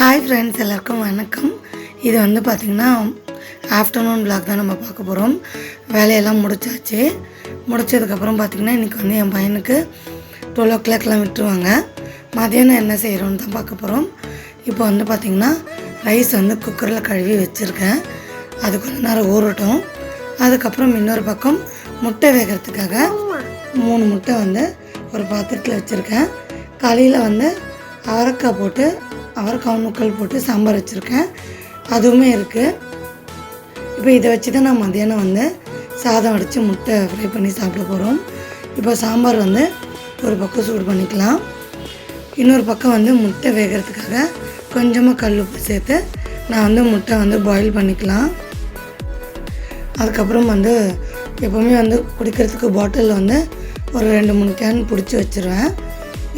Hi friends எல்லாருக்கும் வணக்கம். இது வந்து பார்த்திங்கன்னா ஆஃப்டர்நூன் பிளாக் தான் நம்ம பார்க்க போகிறோம் வேலையெல்லாம் முடிச்சாச்சு. முடிச்சதுக்கப்புறம் பார்த்திங்கன்னா இன்றைக்கி வந்து என் பையனுக்கு டுவெல் ஓ கிளாக்லாம் விட்டுருவாங்க. மதியானம் என்ன செய்கிறோன்னு தான் பார்க்க போகிறோம் இப்போ வந்து பார்த்திங்கன்னா ரைஸ் வந்து குக்கரில் கழுவி வச்சுருக்கேன். அது கொஞ்ச நேரம் ஊறட்டும். அதுக்கப்புறம் இன்னொரு பக்கம் முட்டை வேகிறதுக்காக மூணு முட்டை வந்து ஒரு பாத்திரத்தில் வச்சுருக்கேன். காலையில் வந்து அவரைக்காய் போட்டு அவரைக்காய் முக்கல் போட்டு சாம்பார் வச்சுருக்கேன். அதுவுமே இருக்குது இப்போ இதை வச்சு தான் நான் மத்தியானம் வந்து சாதம் அடித்து முட்டை ஃப்ரை பண்ணி சாப்பிட போகிறோம் இப்போ சாம்பார் வந்து ஒரு பக்கம் சூடு பண்ணிக்கலாம். இன்னொரு பக்கம் வந்து முட்டை வேகிறதுக்காக கொஞ்சமாக கல் உப்பு சேர்த்து நான் வந்து முட்டை வந்து பாயில் பண்ணிக்கலாம். அதுக்கப்புறம் வந்து எப்போவுமே வந்து குடிக்கிறதுக்கு பாட்டிலில் வந்து ஒரு ரெண்டு மூணு கேன் பிடிச்சி வச்சுருவேன்.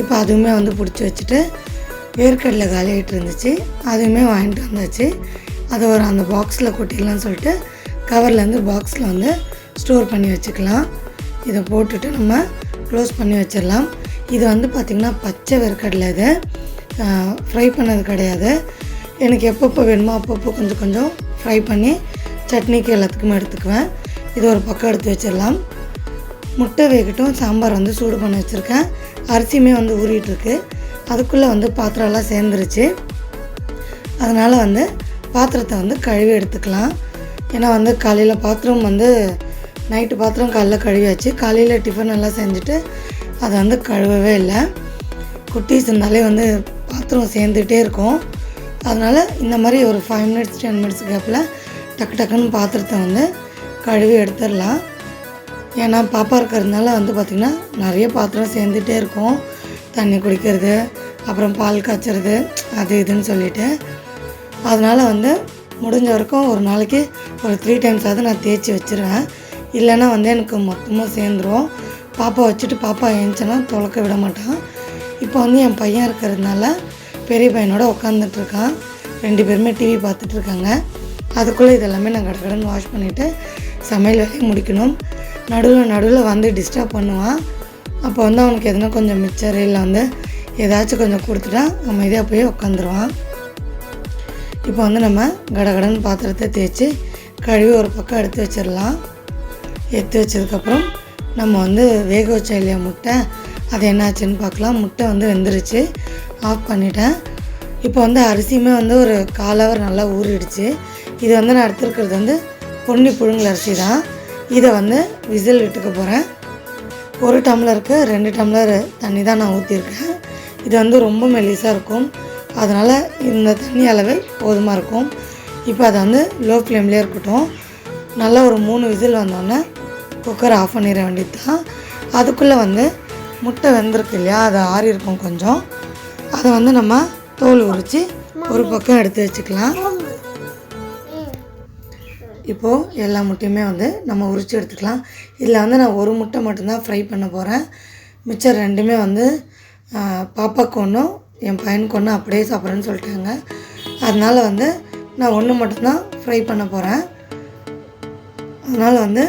இப்போ அதுவுமே வந்து பிடிச்சி வச்சுட்டு வேர்க்கடலை காலியாகிட்டு இருந்துச்சு. அதுவுமே வாங்கிட்டு வந்தாச்சு. அதை ஒரு அந்த பாக்ஸில் கொட்டிடலாம்னு சொல்லிட்டு கவர்லேருந்து பாக்ஸில் வந்து ஸ்டோர் பண்ணி வச்சுக்கலாம். இதை போட்டுட்டு நம்ம க்ளோஸ் பண்ணி வச்சிடலாம். இது வந்து பார்த்திங்கன்னா பச்சை வேர்க்கடலை இது. ஃப்ரை பண்ணது கிடையாது. எனக்கு எப்பப்போ வேணுமோ அப்பப்போ கொஞ்சம் கொஞ்சம் ஃப்ரை பண்ணி சட்னிக்கு எல்லாத்துக்குமே எடுத்துக்குவேன். இது ஒரு பக்கம் எடுத்து வச்சிடலாம். முட்டை வேகட்டும் சாம்பார் வந்து சூடு பண்ணி வச்சுருக்கேன். அரிசியுமே வந்து ஊறிட்டுருக்கு அதுக்குள்ளே வந்து பாத்திரம்லாம் சேர்ந்துருச்சு. அதனால் வந்து பாத்திரத்தை வந்து கழுவி எடுத்துக்கலாம். ஏன்னா வந்து காலையில் பாத்திரம் வந்து நைட்டு பாத்திரம் காலைல கழுவியாச்சு. காலையில் டிஃபன் எல்லாம் செஞ்சுட்டு அதை வந்து கழுவவே இல்லை. குட்டீஸ் இருந்தாலே வந்து பாத்திரம் சேர்ந்துகிட்டே இருக்கும். அதனால் இந்த மாதிரி ஒரு ஃபைவ் மினிட்ஸ் டென் மினிட்ஸ் கேப்பில் டக்கு டக்குன்னு பாத்திரத்தை வந்து கழுவி எடுத்துடலாம். ஏன்னா பாப்பா இருக்கிறதுனால வந்து பார்த்திங்கன்னா நிறைய பாத்திரம் சேர்ந்துட்டே இருக்கும். தண்ணி குடிக்கிறது அப்புறம் பால் காய்ச்சறது அது இதுன்னு சொல்லிட்டு. அதனால் வந்து முடிஞ்ச வரைக்கும் ஒரு நாளைக்கு ஒரு த்ரீ டைம்ஸாவது நான் தேய்ச்சி வச்சுருவேன். இல்லைன்னா வந்து எனக்கு மொத்தமாக சேர்ந்துடும் பாப்பா வச்சுட்டு பாப்பா எழுந்துச்சுன்னா துளக்க விட மாட்டான். இப்போ வந்து என் பையன் இருக்கிறதுனால பெரிய பையனோட உட்காந்துட்ருக்கான் ரெண்டு பேருமே டிவி பார்த்துட்ருக்காங்க அதுக்குள்ளே இதெல்லாமே நான் கடகடன்னு வாஷ் பண்ணிவிட்டு சமையல் வேலையை முடிக்கணும். நடுவில் நடுவில் வந்து டிஸ்டர்ப் பண்ணுவான். அப்போ வந்து அவனுக்கு எதுனா கொஞ்சம் மிச்சர் இல்லை வந்து ஏதாச்சும் கொஞ்சம் கொடுத்துட்டா அமைதியாக போய் உட்காந்துருவான் இப்போ வந்து நம்ம கடகடன்னு பாத்திரத்தை தேய்ச்சி கழுவி ஒரு பக்கம் எடுத்து வச்சிடலாம். எடுத்து வச்சதுக்கப்புறம் நம்ம வந்து வேக வச்ச இல்லையா முட்டை அது என்னாச்சுன்னு பார்க்கலாம். முட்டை வந்து வெந்துருச்சு. ஆஃப் பண்ணிட்டேன். இப்போ வந்து அரிசியுமே வந்து ஒரு கால் ஹவர் நல்லா ஊறிடுச்சு. இது வந்து நான் எடுத்துருக்கிறது வந்து பொன்னி புழுங்கல் அரிசி தான். இதை வந்து விசில் விட்டுக்க போகிறேன் ஒரு டம்ளருக்கு ரெண்டு டம்ளர் தண்ணி தான் நான் ஊற்றிருக்கேன் இது வந்து ரொம்ப மெலிசாக இருக்கும். அதனால் இந்த தண்ணி அளவு போதுமாக இருக்கும். இப்போ அதை வந்து லோ ஃப்ளேம்லேயே இருக்கட்டும். நல்லா ஒரு மூணு விசில் வந்தோடனே குக்கர் ஆஃப் பண்ணிட வேண்டியது தான் அதுக்குள்ளே வந்து முட்டை வெந்திருக்கு இல்லையா? அது ஆறி இருக்கும் கொஞ்சம். அதை வந்து நம்ம தோல் உரித்து ஒரு பக்கம் எடுத்து வச்சுக்கலாம். இப்போது எல்லா முட்டையுமே வந்து நம்ம உரித்து எடுத்துக்கலாம். இதில் வந்து நான் ஒரு முட்டை மட்டும்தான் ஃப்ரை பண்ண போகிறேன் மிச்சம் ரெண்டுமே வந்து பாப்பாவுக்கு பாப்பாக்கு ஒன்றும் என் பையனுக்கு ஒன்றும் அப்படியே சாப்பிட்றேன்னு சொல்லிட்டாங்க. அதனால் வந்து நான் ஒன்று மட்டும்தான் ஃப்ரை பண்ண போகிறேன் அதனால் வந்து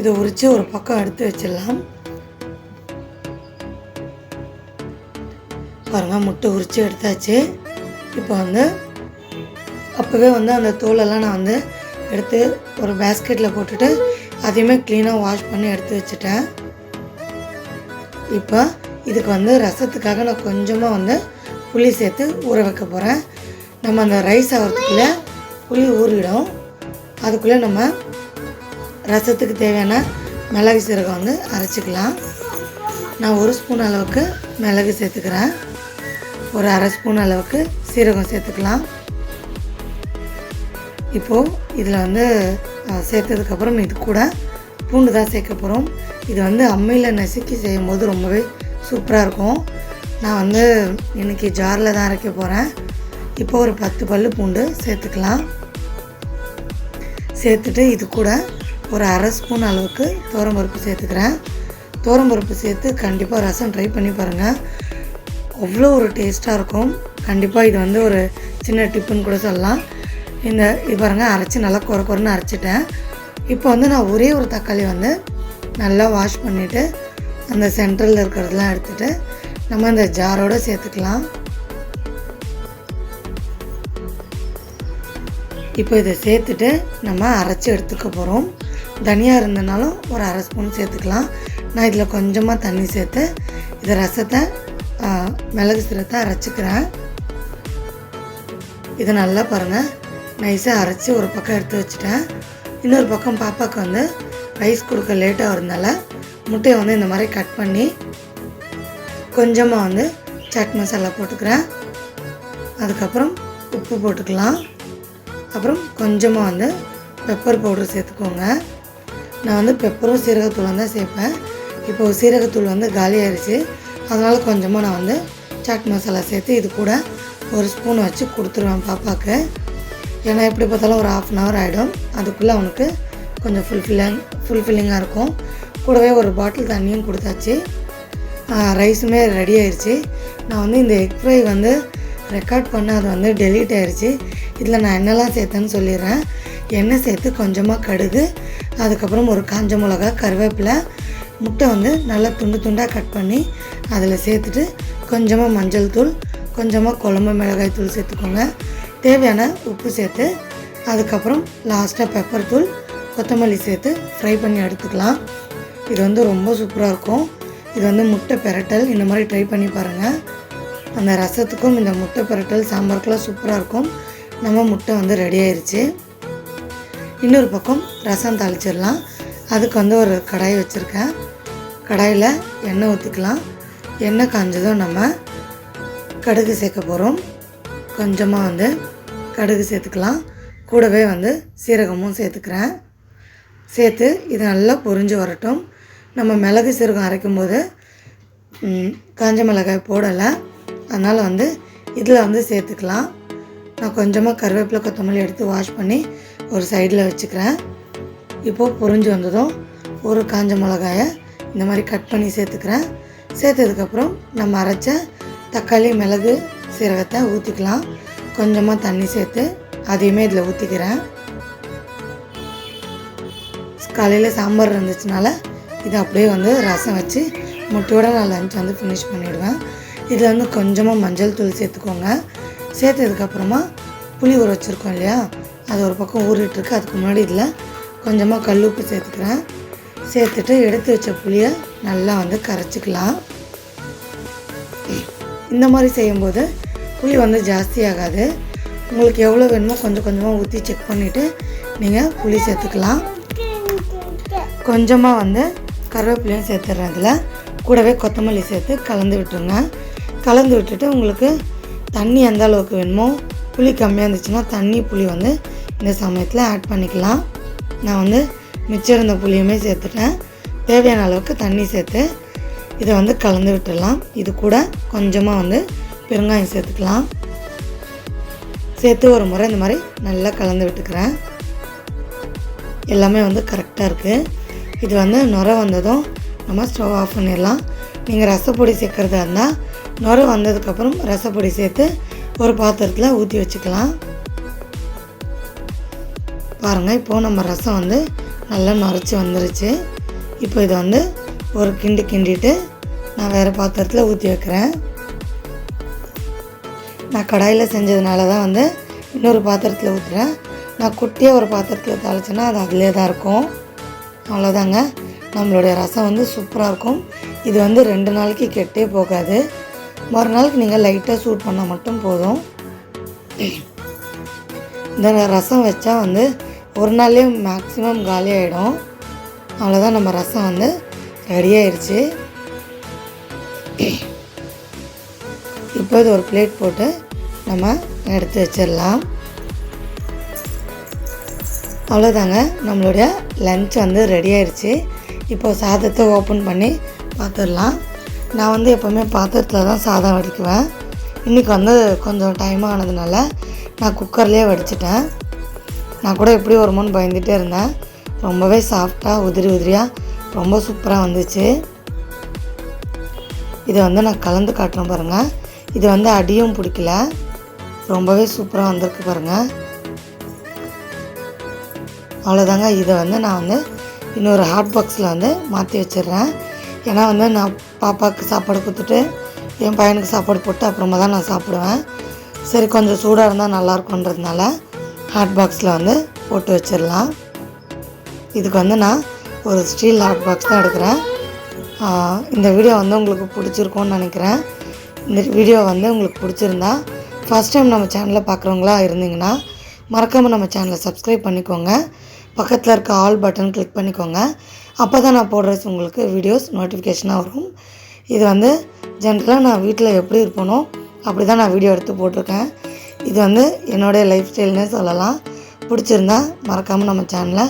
இதை உரித்து ஒரு பக்கம் எடுத்து வச்சிடலாம். பாருங்கள் முட்டை உரித்து எடுத்தாச்சு. இப்போ வந்து அப்போவே வந்து அந்த தோலெல்லாம் நான் வந்து எடுத்து ஒரு பேஸ்கெட்டில் போட்டுட்டு அதையுமே க்ளீனாக வாஷ் பண்ணி எடுத்து வச்சுட்டேன். இப்போ இதுக்கு வந்து ரசத்துக்காக நான் கொஞ்சமாக வந்து புளி சேர்த்து ஊற வைக்க போகிறேன் நம்ம அந்த ரைஸ் ஆகிறதுக்குள்ளே புளி ஊறிடும். அதுக்குள்ளே நம்ம ரசத்துக்கு தேவையான மிளகு சீரகம் வந்து அரைச்சிக்கலாம். நான் ஒரு ஸ்பூன் அளவுக்கு மிளகு சேர்த்துக்கிறேன். ஒரு அரை ஸ்பூன் அளவுக்கு சீரகம் சேர்த்துக்கலாம். இப்போது இதில் வந்து சேர்த்ததுக்கப்புறம் இது கூட பூண்டு தான் சேர்க்க போகிறோம் இது வந்து அம்மையில் நசுக்கி செய்யும்போது ரொம்பவே சூப்பராக இருக்கும். நான் வந்து இன்றைக்கி ஜாரில் தான் அரைக்க போகிறேன் இப்போ ஒரு பத்து பல் பூண்டு சேர்த்துக்கலாம். சேர்த்துட்டு இது கூட ஒரு அரை ஸ்பூன் அளவுக்கு பருப்பு சேர்த்துக்கிறேன். பருப்பு சேர்த்து கண்டிப்பாக ரசம் ட்ரை பண்ணி பாருங்கள் அவ்வளோ ஒரு டேஸ்ட்டாக இருக்கும். கண்டிப்பாக இது வந்து ஒரு சின்ன டிப்புன்னு கூட சொல்லலாம். இந்த இது பாருங்கள் அரைச்சி நல்லா குறை குறைன்னு அரைச்சிட்டேன். இப்போ வந்து நான் ஒரே ஒரு தக்காளி வந்து நல்லா வாஷ் பண்ணிவிட்டு அந்த சென்ட்ரலில் இருக்கிறதெல்லாம் எடுத்துகிட்டு நம்ம இந்த ஜாரோடு சேர்த்துக்கலாம். இப்போ இதை சேர்த்துட்டு நம்ம அரைச்சி எடுத்துக்க போகிறோம் தனியாக இருந்தனாலும் ஒரு அரை ஸ்பூன் சேர்த்துக்கலாம். நான் இதில் கொஞ்சமாக தண்ணி சேர்த்து இதை ரசத்தை மிளகு சீரத்தை அரைச்சிக்கிறேன். இதை நல்லா பாருங்கள் நைஸாக அரைச்சி ஒரு பக்கம் எடுத்து வச்சுட்டேன். இன்னொரு பக்கம் பாப்பாவுக்கு வந்து ரைஸ் கொடுக்க லேட்டாக இருந்தால முட்டையை வந்து இந்த மாதிரி கட் பண்ணி கொஞ்சமாக வந்து சாட் மசாலா போட்டுக்கிறேன். அதுக்கப்புறம் உப்பு போட்டுக்கலாம். அப்புறம் கொஞ்சமாக வந்து பெப்பர் பவுடர் சேர்த்துக்கோங்க. நான் வந்து பெப்பரும் சீரகத்தூளும் தான் சேர்ப்பேன். இப்போது சீரகத்தூள் வந்து காலியாகிடுச்சு அதனால் கொஞ்சமாக நான் வந்து சாட் மசாலா சேர்த்து இது கூட ஒரு ஸ்பூன் வச்சு கொடுத்துருவேன் பாப்பாவுக்கு ஏன்னா எப்படி பார்த்தாலும் ஒரு ஆஃப் அன் ஹவர் ஆகிடும் அதுக்குள்ளே அவனுக்கு கொஞ்சம் ஃபுல்ஃபில்லிங் ஃபுல்ஃபில்லிங்காக இருக்கும். கூடவே ஒரு பாட்டில் தண்ணியும் கொடுத்தாச்சு. ரைஸுமே ரெடி ஆயிடுச்சு நான் வந்து இந்த எக் ஃப்ரை வந்து ரெக்கார்ட் பண்ண அது வந்து டெலீட் ஆயிடுச்சு இதில் நான் என்னெல்லாம் சேர்த்தேன்னு சொல்லிடுறேன். எண்ணெய் சேர்த்து கொஞ்சமாக கடுகு அதுக்கப்புறம் ஒரு காஞ்ச மிளகா கருவேப்பிலை முட்டை வந்து நல்லா துண்டு துண்டாக கட் பண்ணி அதில் சேர்த்துட்டு கொஞ்சமாக மஞ்சள் தூள் கொஞ்சமாக குழம்பு மிளகாய் தூள் சேர்த்துக்கோங்க. தேவையான உப்பு சேர்த்து அதுக்கப்புறம் லாஸ்ட்டாக பெப்பர் தூள் கொத்தமல்லி சேர்த்து ஃப்ரை பண்ணி எடுத்துக்கலாம். இது வந்து ரொம்ப சூப்பராக இருக்கும். இது வந்து முட்டை பெரட்டல். இந்த மாதிரி ட்ரை பண்ணி பாருங்கள் அந்த ரசத்துக்கும் இந்த முட்டை பெரட்டல் சாம்பாருக்கெல்லாம் சூப்பராக இருக்கும். நம்ம முட்டை வந்து ரெடி ஆயிடுச்சு இன்னொரு பக்கம் ரசம் தாளிச்சிடலாம். அதுக்கு வந்து ஒரு கடாய் வச்சுருக்கேன். கடாயில் எண்ணெய் ஊற்றிக்கலாம் எண்ணெய் காஞ்சதும் நம்ம கடுகு சேர்க்க போகிறோம் கொஞ்சமாக வந்து கடுகு சேர்த்துக்கலாம். கூடவே வந்து சீரகமும் சேர்த்துக்கிறேன். சேர்த்து இது நல்லா பொரிஞ்சு வரட்டும். நம்ம மிளகு சீரகம் அரைக்கும் போது காஞ்ச மிளகாய் போடலை. அதனால் வந்து இதில் வந்து சேர்த்துக்கலாம். நான் கொஞ்சமாக கருவேப்பிலை கொத்தமல்லி எடுத்து வாஷ் பண்ணி ஒரு சைடில் வச்சுக்கிறேன். இப்போது பொறிஞ்சு வந்ததும் ஒரு காஞ்ச மிளகாயை இந்த மாதிரி கட் பண்ணி சேர்த்துக்கிறேன். சேர்த்ததுக்கப்புறம் நம்ம அரைச்ச தக்காளி மிளகு சீரகத்தை ஊற்றிக்கலாம் கொஞ்சமாக தண்ணி சேர்த்து அதையுமே இதில் ஊற்றிக்கிறேன் காலையில் சாம்பார் இருந்துச்சுனால இது அப்படியே வந்து ரசம் வச்சு முட்டையோட நான் லஞ்ச் வந்து ஃபினிஷ் பண்ணிவிடுவேன் இதில் வந்து கொஞ்சமாக மஞ்சள் தூள் சேர்த்துக்கோங்க. சேர்த்ததுக்கப்புறமா புளி ஊற வச்சுருக்கோம் இல்லையா? அது ஒரு பக்கம் ஊறிட்டுருக்கு. அதுக்கு முன்னாடி இதில் கொஞ்சமாக கல் உப்பு சேர்த்துக்கிறேன். சேர்த்துட்டு எடுத்து வச்ச புளியை நல்லா வந்து கரைச்சிக்கலாம். இந்த மாதிரி செய்யும்போது புளி வந்து ஜாஸ்தி ஆகாது. உங்களுக்கு எவ்வளோ வேணுமோ கொஞ்சம் கொஞ்சமாக ஊற்றி செக் பண்ணிவிட்டு நீங்கள் புளி சேர்த்துக்கலாம். கொஞ்சமாக வந்து கருவேப்பிலையும் சேர்த்துட்றேன் அதில். கூடவே கொத்தமல்லி சேர்த்து கலந்து விட்டுருங்க. கலந்து விட்டுட்டு உங்களுக்கு தண்ணி எந்த அளவுக்கு வேணுமோ புளி கம்மியாக இருந்துச்சுன்னா தண்ணி புளி வந்து இந்த சமயத்தில் ஆட் பண்ணிக்கலாம். நான் வந்து மிச்சம் இருந்த புளியுமே சேர்த்துட்டேன். தேவையான அளவுக்கு தண்ணி சேர்த்து இதை வந்து கலந்து விட்டுடலாம். இது கூட கொஞ்சமாக வந்து பெருங்காயம் சேர்த்துக்கலாம். சேர்த்து ஒரு முறை இந்த மாதிரி நல்லா கலந்து விட்டுக்கிறேன். எல்லாமே வந்து கரெக்டாக இருக்குது இது வந்து நுர வந்ததும் நம்ம ஸ்டவ் ஆஃப் பண்ணிடலாம். நீங்கள் ரசப்பொடி சேர்க்குறதா இருந்தால் நுர வந்ததுக்கப்புறம் ரசப்பொடி சேர்த்து ஒரு பாத்திரத்தில் ஊற்றி வச்சுக்கலாம். பாருங்கள் இப்போது நம்ம ரசம் வந்து நல்லா நுரைச்சி வந்துருச்சு. இப்போ இதை வந்து ஒரு கிண்டு கிண்டிட்டு நான் வேறு பாத்திரத்தில் ஊற்றி வைக்கிறேன். நான் கடாயில் செஞ்சதுனால தான் வந்து இன்னொரு பாத்திரத்தில் ஊற்றுறேன் நான் குட்டியாக ஒரு பாத்திரத்தில் தாளிச்சேன்னா அது அதிலே தான் இருக்கும். அவ்வளோதாங்க நம்மளுடைய ரசம் வந்து சூப்பராக இருக்கும். இது வந்து ரெண்டு நாளைக்கு கெட்டே போகாது. மறுநாளுக்கு நீங்கள் லைட்டாக சூட் பண்ணால் மட்டும் போதும். இந்த ரசம் வச்சா வந்து ஒரு நாள்லேயே மேக்ஸிமம் காலி ஆகிடும் அவ்வளோதான் நம்ம ரசம் வந்து ரெடி ஆயிடுச்சு இப்போ இது ஒரு பிளேட் போட்டு நம்ம எடுத்து வச்சிடலாம். அவ்வளோதாங்க நம்மளுடைய லஞ்ச் வந்து ரெடி ஆயிடுச்சு இப்போ சாதத்தை ஓப்பன் பண்ணி பார்த்துடலாம். நான் வந்து எப்போவுமே பாத்திரத்தில் தான் சாதம் வடிக்குவேன். இன்றைக்கி வந்து கொஞ்சம் டைம் ஆனதுனால நான் குக்கர்லேயே வடிச்சிட்டேன். நான் கூட எப்படி வருமோன்னு பயந்துகிட்டே இருந்தேன். ரொம்பவே சாஃப்டாக உதிரி உதிரியாக ரொம்ப சூப்பராக வந்துச்சு. இதை வந்து நான் கலந்து காட்டுறேன் பாருங்கள் இது வந்து அடியும் பிடிக்கல. ரொம்பவே சூப்பராக வந்திருக்கு பாருங்கள் அவ்வளோதாங்க இதை வந்து நான் வந்து இன்னொரு ஹாட் பாக்ஸில் வந்து மாற்றி வச்சிடுறேன். ஏன்னா வந்து நான் பாப்பாவுக்கு சாப்பாடு கொடுத்துட்டு என் பையனுக்கு சாப்பாடு போட்டு அப்புறமா தான் நான் சாப்பிடுவேன். சரி கொஞ்சம் சூடாக இருந்தால் நல்லாயிருக்குன்றதுனால ஹாட் பாக்ஸில் வந்து போட்டு வச்சிடலாம். இதுக்கு வந்து நான் ஒரு ஸ்டீல் ஹாட் பாக்ஸ் தான் எடுக்கிறேன். இந்த வீடியோ வந்து உங்களுக்கு பிடிச்சிருக்கோன்னு நினைக்கிறேன். இந்த வீடியோ வந்து உங்களுக்கு பிடிச்சிருந்தா ஃபஸ்ட் டைம் நம்ம சேனலில் பார்க்குறவங்களா இருந்தீங்கன்னா மறக்காமல் நம்ம சேனலை சப்ஸ்கிரைப் பண்ணிக்கோங்க. பக்கத்தில் இருக்க ஆல் பட்டன் கிளிக் பண்ணிக்கோங்க. அப்போ தான் நான் போடுற உங்களுக்கு வீடியோஸ் நோட்டிஃபிகேஷனாக வரும். இது வந்து ஜென்ரலாக நான் வீட்டில் எப்படி இருப்பனோ அப்படி தான் நான் வீடியோ எடுத்து போட்டிருக்கேன். இது வந்து என்னுடைய லைஃப் ஸ்டைல்னே சொல்லலாம். பிடிச்சிருந்தா மறக்காமல் நம்ம சேனலை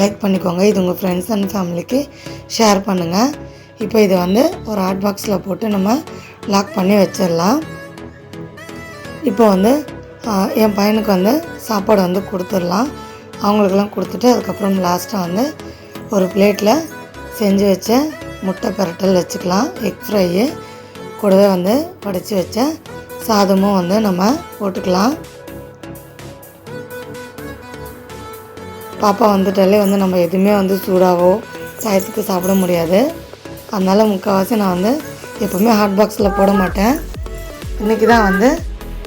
லைக் பண்ணிக்கோங்க. இது உங்கள் ஃப்ரெண்ட்ஸ் அண்ட் ஃபேமிலிக்கு ஷேர் பண்ணுங்கள் இப்போ இதை வந்து ஒரு ஹாட் பாக்ஸில் போட்டு நம்ம லாக் பண்ணி வச்சிடலாம். இப்போ வந்து என் பையனுக்கு வந்து சாப்பாடு வந்து கொடுத்துடலாம். அவங்களுக்கெல்லாம் கொடுத்துட்டு அதுக்கப்புறம் லாஸ்ட்டாக வந்து ஒரு பிளேட்டில் செஞ்சு வச்ச முட்டை பரட்டல் வச்சுக்கலாம் எக் ஃப்ரையு கூடவே வந்து வடித்து வச்ச சாதமும் வந்து நம்ம போட்டுக்கலாம். பாப்பா வந்துட்டாலே வந்து நம்ம எதுவுமே வந்து சூடாகவோ சாயத்துக்கு சாப்பிட முடியாது. அதனால் முக்கால்வாசி நான் வந்து எப்போவுமே ஹாட் பாக்ஸில் போட மாட்டேன். இன்றைக்கி தான் வந்து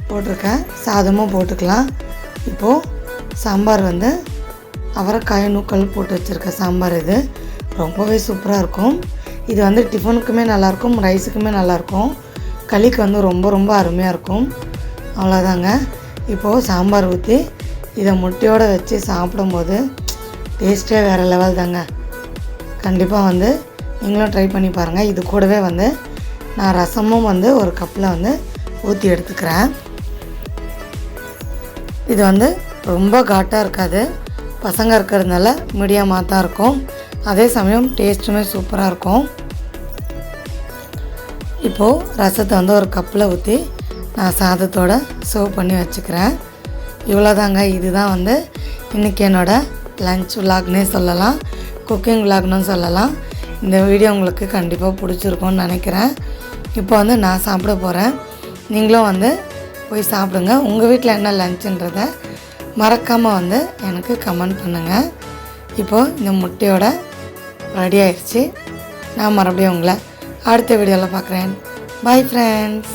போட்டிருக்கேன். சாதமும் போட்டுக்கலாம். இப்போது சாம்பார் வந்து அவரைக்காய் நூக்கல் போட்டு வச்சுருக்க சாம்பார் இது. ரொம்பவே சூப்பராக இருக்கும். இது வந்து டிஃபனுக்குமே நல்லாயிருக்கும் ரைஸுக்குமே நல்லாயிருக்கும். களிக்கு வந்து ரொம்ப ரொம்ப அருமையாக இருக்கும். அவ்வளோதாங்க இப்போது சாம்பார் ஊற்றி இதை முட்டையோடு வச்சு சாப்பிடும்போது டேஸ்ட்டே வேறு லெவல் தாங்க. கண்டிப்பாக வந்து நீங்களும் ட்ரை பண்ணி பாருங்கள் இது கூடவே வந்து நான் ரசமும் வந்து ஒரு கப்பில் வந்து ஊற்றி எடுத்துக்கிறேன். இது வந்து ரொம்ப காட்டாக இருக்காது. பசங்க இருக்கிறதுனால மீடியமாக தான் இருக்கும். அதே சமயம் டேஸ்ட்டுமே சூப்பராக இருக்கும். இப்போது ரசத்தை வந்து ஒரு கப்பில் ஊற்றி நான் சாதத்தோட சர்வ் பண்ணி வச்சுக்கிறேன். இவ்வளோதாங்க இதுதான் வந்து இன்றைக்கி என்னோடய லன்ச் விலாக்னே சொல்லலாம். குக்கிங் விலாக்னு சொல்லலாம். இந்த வீடியோ உங்களுக்கு கண்டிப்பாக பிடிச்சிருக்கும்னு நினைக்கிறேன். இப்போ வந்து நான் சாப்பிட போகிறேன் நீங்களும் வந்து போய் சாப்பிடுங்க. உங்கள் வீட்டில் என்ன லஞ்சுன்றதை மறக்காமல் வந்து எனக்கு கமெண்ட் பண்ணுங்கள் இப்போது இந்த முட்டையோட ரெடி ஆயிடுச்சு. நான் மறுபடியும் உங்களை அடுத்த வீடியோவில் பார்க்குறேன். Bye friends